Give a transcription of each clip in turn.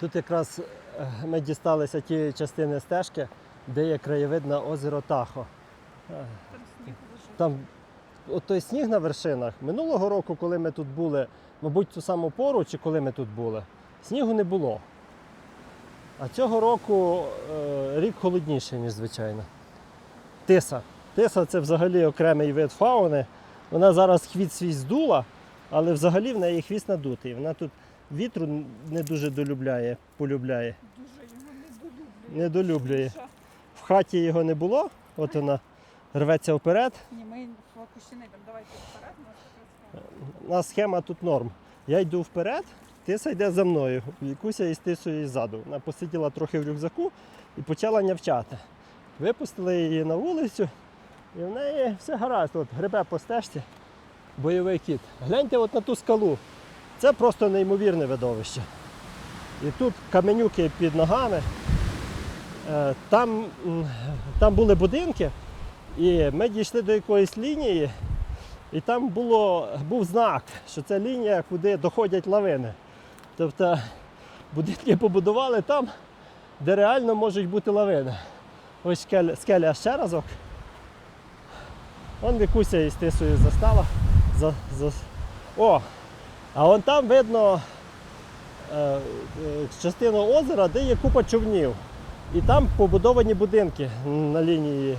Тут якраз е, ми дісталися тієї частини стежки, де є краєвид на озеро Тахо. Е. Там от той сніг на вершинах. Минулого року, коли ми тут були, мабуть, ту саму пору, чи коли ми тут були, снігу не було. А цього року е, рік холодніший, ніж звичайно. Тиса. Тиса це взагалі окремий вид фауни. Вона зараз хвіст свій здула, але взагалі в неї хвіст надутий. Вона тут вітру не дуже долюбляє, полюбляє. Дуже його недолюблює. Недолюблює. В хаті його не було, от вона рветься вперед. Ні, ми фокусі не йдемо. Давайте вперед, у нас схема. Тут норм. Я йду вперед, тиса йде за мною. Вікуся із тисою ззаду. Вона посиділа трохи в рюкзаку і почала нявчати. Випустили її на вулицю, і в неї все гаразд. От грибе по стежці, бойовий кіт. Гляньте от на ту скалу. Це просто неймовірне видовище. І тут каменюки під ногами. Е, Там, там були будинки, і ми дійшли до якоїсь лінії, і там було, був знак, що це лінія, куди доходять лавини. Тобто будинки побудували там, де реально можуть бути лавини. Ось скеля, ще разок. Вон Вікуся із тисою застала. За, за... О! А вон там видно е, е, частину озера, де є купа човнів. І там побудовані будинки на лінії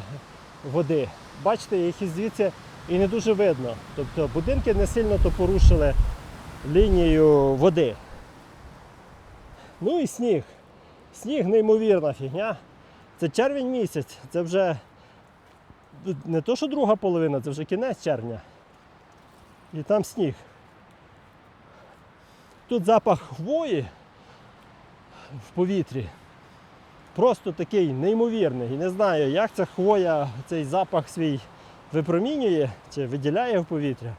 води. Бачите, їх із звідси і не дуже видно. Тобто будинки не сильно то порушили лінію води. Ну і сніг. Сніг неймовірна фігня. Це червень місяць, це вже не то, що друга половина, це вже кінець червня. І там сніг. Тут запах хвої в повітрі. Просто такий неймовірний. І не знаю, як ця хвоя цей запах свій випромінює чи виділяє в повітря.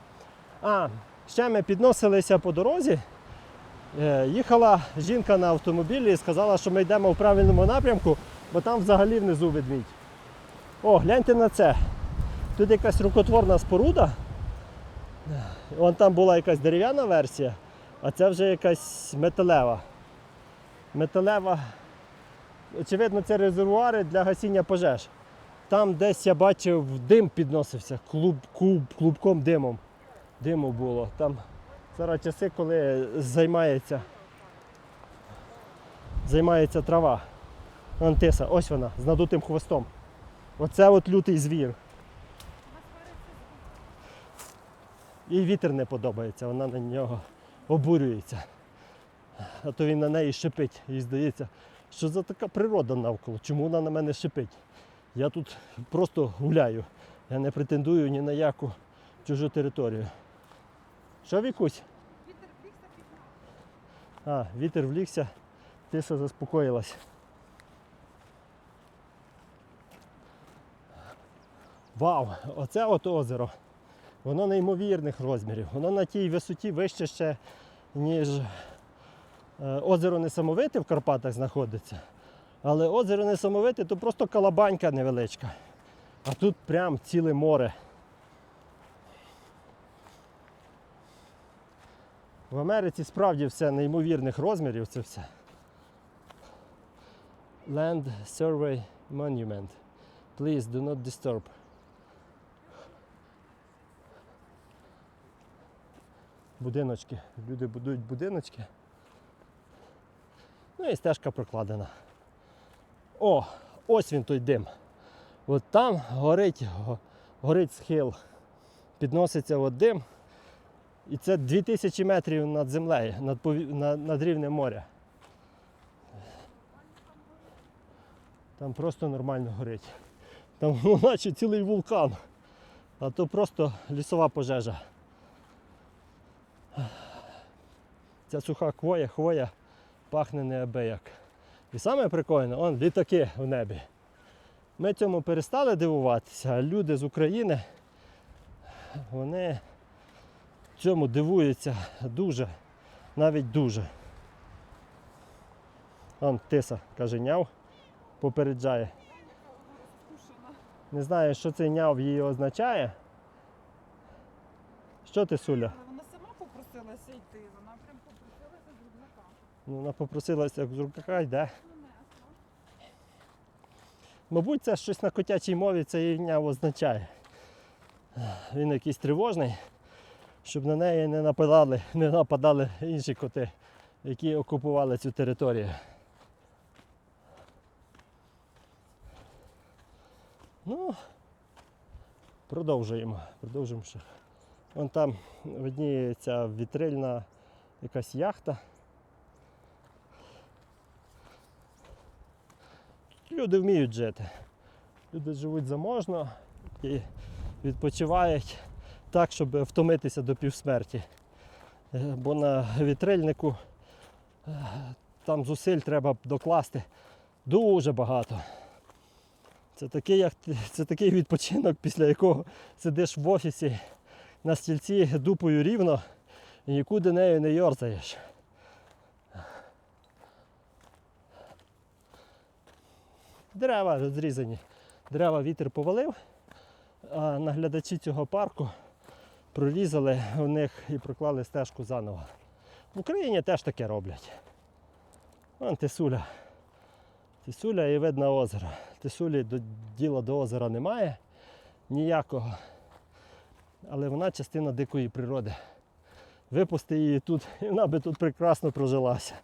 А, ще ми підносилися по дорозі. Е, Їхала жінка на автомобілі і сказала, що ми йдемо в правильному напрямку, бо там взагалі внизу ведмідь. О, гляньте на це. Тут якась рукотворна споруда. Вон там була якась дерев'яна версія, а це вже якась металева. Металева. Очевидно, це резервуари для гасіння пожеж. Там десь я бачив, дим підносився, клуб, клуб, клубком димом. Диму було. Там зараз часи, коли займається, займається трава. Вон тиса, ось вона, з надутим хвостом. Оце от лютий звір. Їй вітер не подобається, вона на нього обурюється. А то він на неї шипить. Їй здається, що за така природа навколо, чому вона на мене шипить. Я тут просто гуляю. Я не претендую ні на яку чужу територію. Що Вікусь? Вітер влігся. А, вітер влігся, тиса заспокоїлась. Вау! Оце от озеро. Воно неймовірних розмірів. Воно на тій висоті вище ще, ніж е, озеро Несамовите в Карпатах знаходиться. Але озеро Несамовите то просто калабанька невеличка. А тут прям ціле море. В Америці справді все неймовірних розмірів це все. Land Survey Monument. Please do not disturb. Будиночки. Люди будують будиночки. Ну і стежка прокладена. О, ось він той дим. От там горить, горить схил. Підноситься от дим. І це 2000 метрів над землею, над, над, над рівнем моря. Там просто нормально горить. Там ну, наче цілий вулкан. А то просто лісова пожежа. Ця суха хвоя, хвоя пахне неабияк. І саме прикольне, он літаки в небі. Ми цьому перестали дивуватися, а люди з України, вони цьому дивуються дуже, навіть дуже. Он тиса каже, няв, попереджає. Не знаю, що цей няв її означає. Що ти, Суля? Попросилася йти. Вона прям попросилася з рюкзака. Ну, Вона попросилася як з рукака йде. Ну, Мабуть, це щось на котячій мові це ім'я означає. Він якийсь тривожний, щоб на неї не нападали, не нападали інші коти, які окупували цю територію. Ну, продовжуємо. Продовжуємо. ще. Вон там видніється вітрильна якась яхта. Люди вміють жити. Люди живуть заможно і відпочивають так, щоб втомитися до півсмерті. Е, Бо на вітрильнику е, там зусиль треба докласти дуже багато. Це такий, як, це такий відпочинок, після якого сидиш в офісі на стільці дупою рівно і нікуди нею не йорзаєш. Дерева розрізані. Дерева вітер повалив, а наглядачі цього парку прорізали в них і проклали стежку заново. В Україні теж таке роблять. Вон Тисуля. Тисуля і видно озеро. Тисулі до, діла до озера немає ніякого. Але вона частина дикої природи. Випусти її тут, і вона би тут прекрасно прожилася.